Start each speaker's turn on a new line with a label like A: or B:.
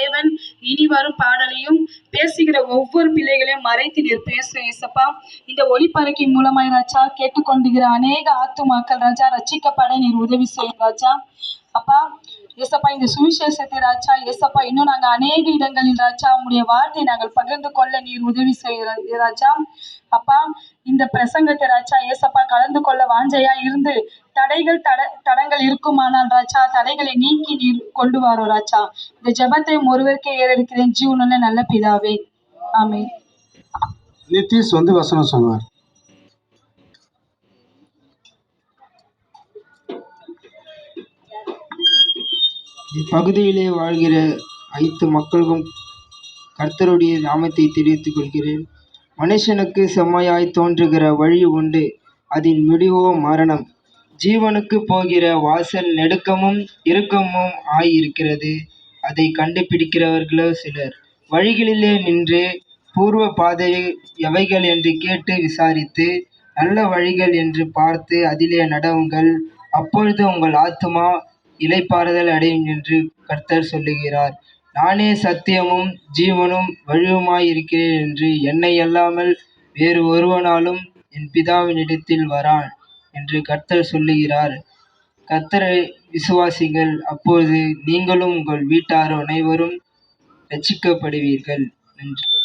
A: தேவன் இனி வரும் பாடலையும் பேசுகிற ஒவ்வொரு பிள்ளைகளையும் மறைத்து நீர் பேசும் ஏசப்பா இந்த ஒளிப்பறக்கின் மூலமாய் ராஜா கேட்டுக்கொண்டுகிற அநேக ஆத்துமாக்கள் ராஜா ரச்சிக்கப்பட நீர் உதவி செய்யும் ராஜா. அப்பா ஏசப்பா இந்த சுவிசேஷத்தை ராஜா ஏசப்பா இன்னும் நாங்கள் அநேக இடங்களில் ராஜா உங்களுடைய வார்த்தையை நாங்கள் பகிர்ந்து கொள்ள நீர் உதவி செய்கிற ராஜா. அப்பா இந்த பிரசங்கத்தை ராஜா ஏசப்பா கலந்து கொள்ள வாஞ்சையா இருந்து தடைகள் தட தடங்கள் இருக்குமானால் ராஜா தடைகளை நீக்கி நீர் கொண்டு வாரோ ராஜா. இந்த ஜபத்தை ஒருவருக்கே ஏறெடுக்கிறேன். ஜீவனுள்ள நல்ல பிதாவே. ஆமே
B: நிதிஷ் வந்து வசனம் சொல்வார்.
C: இப்பகுதியிலே வாழ்கிற அனைத்து மக்களுக்கும் கர்த்தருடைய நாமத்தை தெரிவித்துக் கொள்கிறேன். மனுஷனுக்கு செம்மையாய் தோன்றுகிற வழி உண்டு. அதன் முடிவோ மரணம். ஜீவனுக்கு போகிற வாசல் நெடுக்கமும் இறுக்கமும் ஆயிருக்கிறது. அதை கண்டுபிடிக்கிறவர்களோ சிலர். வழிகளிலே நின்று பூர்வ பாதை எவைகள் என்று கேட்டு விசாரித்து நல்ல வழிகள் என்று பார்த்து அதிலே நடவுங்கள். அப்பொழுது உங்கள் ஆத்துமா இளைப்பாறுதல் அடையும் என்று கர்த்தர் சொல்லுகிறார். நானே சத்தியமும் ஜீவனும் வழியுமாயிருக்கிறேன் என்று என்னை அல்லாமல் வேறு ஒருவனாலும் என் பிதாவினிடத்தில் வரான் என்று கர்த்தர் சொல்லுகிறார். கர்த்தரை விசுவாசிகள் அப்பொழுது நீங்களும் உங்கள் வீட்டார் அனைவரும் ரட்சிக்கப்படுவீர்கள் என்று.